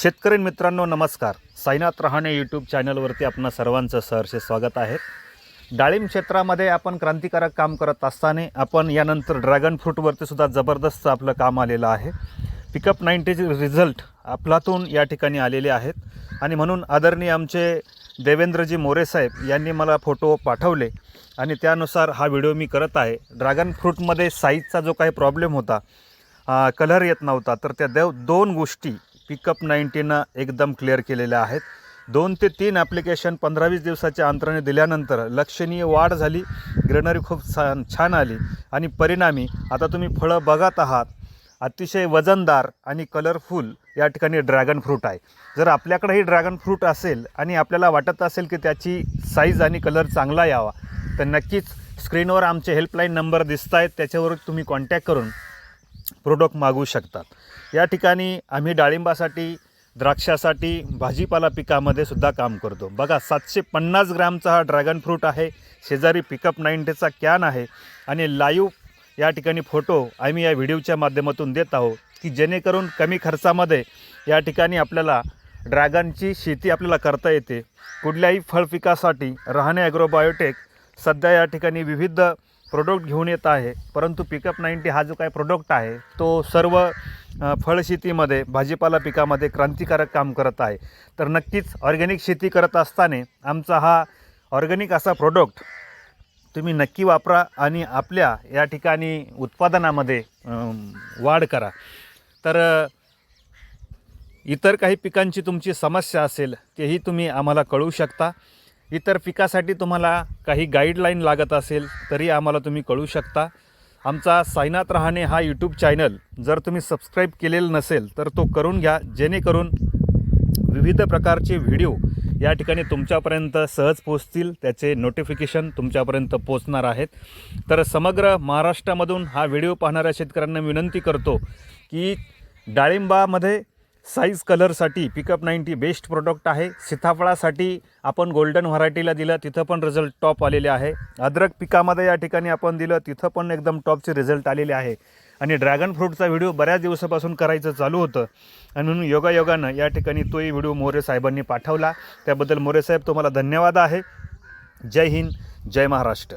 शेतकरी मित्रांनो नमस्कार. साईनाथ रहाणे यूट्यूब चॅनलवरती आपणा सर्वांचं सहर्षे स्वागत आहे. डाळिंब क्षेत्रामध्ये आपण क्रांतिकारक काम करत असताना आपण यानंतर ड्रॅगन फ्रूटवरती सुद्धा जबरदस्त आपलं काम आलेलं आहे. पिकअप नाईन्टीचे रिझल्ट आपलातून या ठिकाणी आलेले आहेत. आणि म्हणून आदरणीय आमचे देवेंद्रजी मोरेसाहेब यांनी मला फोटो पाठवले. आणि त्यानुसार हा व्हिडिओ मी करत आहे. ड्रॅगन फ्रूटमध्ये साईजचा जो काही प्रॉब्लेम होता कलर येत नव्हता तर त्या देव दोन गोष्टी पिकअप नाईन्टीनं एकदम क्लिअर केलेल्या आहेत. दोन ते तीन ॲप्लिकेशन पंधरा वीस दिवसाच्या अंतराने दिल्यानंतर लक्षणीय वाढ झाली ग्रेनरी खूप छान छान आली आणि परिणामी आता तुम्ही फळं बघत आहात अतिशय वजनदार आणि कलरफुल या ठिकाणी ड्रॅगन फ्रूट आहे. जर आपल्याकडेही ड्रॅगन फ्रूट असेल आणि आपल्याला वाटत असेल की त्याची साईज आणि कलर चांगला यावा तर नक्कीच स्क्रीनवर आमचे हेल्पलाईन नंबर दिसत आहेत त्याच्यावर तुम्ही कॉन्टॅक्ट करून प्रोडक्ट मागवू शकतात. या ठिकाणी आम्ही डाळिंबासाठी द्राक्षासाठी भाजीपाला पिकामध्ये सुद्धा काम करतो. बघा सातशे पन्नास ग्रॅमचा हा ड्रॅगन फ्रूट आहे. शेजारी पिकअप नाईंटीचा कॅन आहे. आणि लाईव्ह या ठिकाणी फोटो आम्ही या व्हिडिओच्या माध्यमातून देत आहोत की जेणेकरून कमी खर्चामध्ये या ठिकाणी आपल्याला ड्रॅगनची शेती आपल्याला करता येते. कुठल्याही फळ पिकासाठी रहाणे ॲग्रोबायोटेक सध्या या ठिकाणी विविध प्रोडक्ट घेऊन येत आहे. परंतु पिकअप नाईन्टी हा जो काही प्रोडक्ट आहे तो सर्व फळशेतीमध्ये भाजीपाला पिकामध्ये क्रांतिकारक काम करत आहे. तर नक्कीच ऑर्गॅनिक शेती करत असताना आमचा हा ऑर्गॅनिक असा प्रोडक्ट तुम्ही नक्की वापरा आणि आपल्या या ठिकाणी उत्पादनामध्ये वाढ करा. तर इतर काही पिकांची तुमची समस्या असेल तेही तुम्ही आम्हाला कळवू शकता. इतर पिकासाठी तुम्हाला काही गाईडलाईन लागत असेल तरी आम्हाला तुम्ही कळवू शकता. आमचा साईनाथ रहाणे हा यूट्यूब चॅनल जर तुम्ही सबस्क्राईब केलेलं नसेल तर तो करून घ्या. जेणेकरून विविध प्रकारचे व्हिडिओ या ठिकाणी तुमच्यापर्यंत सहज पोचतील त्याचे नोटिफिकेशन तुमच्यापर्यंत पोचणार आहेत. तर समग्र महाराष्ट्रामधून हा व्हिडिओ पाहणाऱ्या शेतकऱ्यांना विनंती करतो की डाळिंबामध्ये साईज कलरसाठी पिकअप नाईन्टी बेस्ट प्रोडक्ट आहे. सीताफळासाठी आपण गोल्डन व्हरायटीला दिलं तिथं पण रिझल्ट टॉप आलेले आहे. अद्रक पिकामध्ये या ठिकाणी आपण दिलं तिथं पण एकदम टॉपचे रिझल्ट आलेले आहे. आणि ड्रॅगन फ्रूटचा व्हिडिओ बऱ्याच दिवसापासून करायचं चालू होतं. आणि म्हणून योगायोगानं या ठिकाणी तोही व्हिडिओ मोरे साहेबांनी पाठवला. त्याबद्दल मोरे साहेब तुम्हाला धन्यवाद आहे. जय हिंद जय महाराष्ट्र.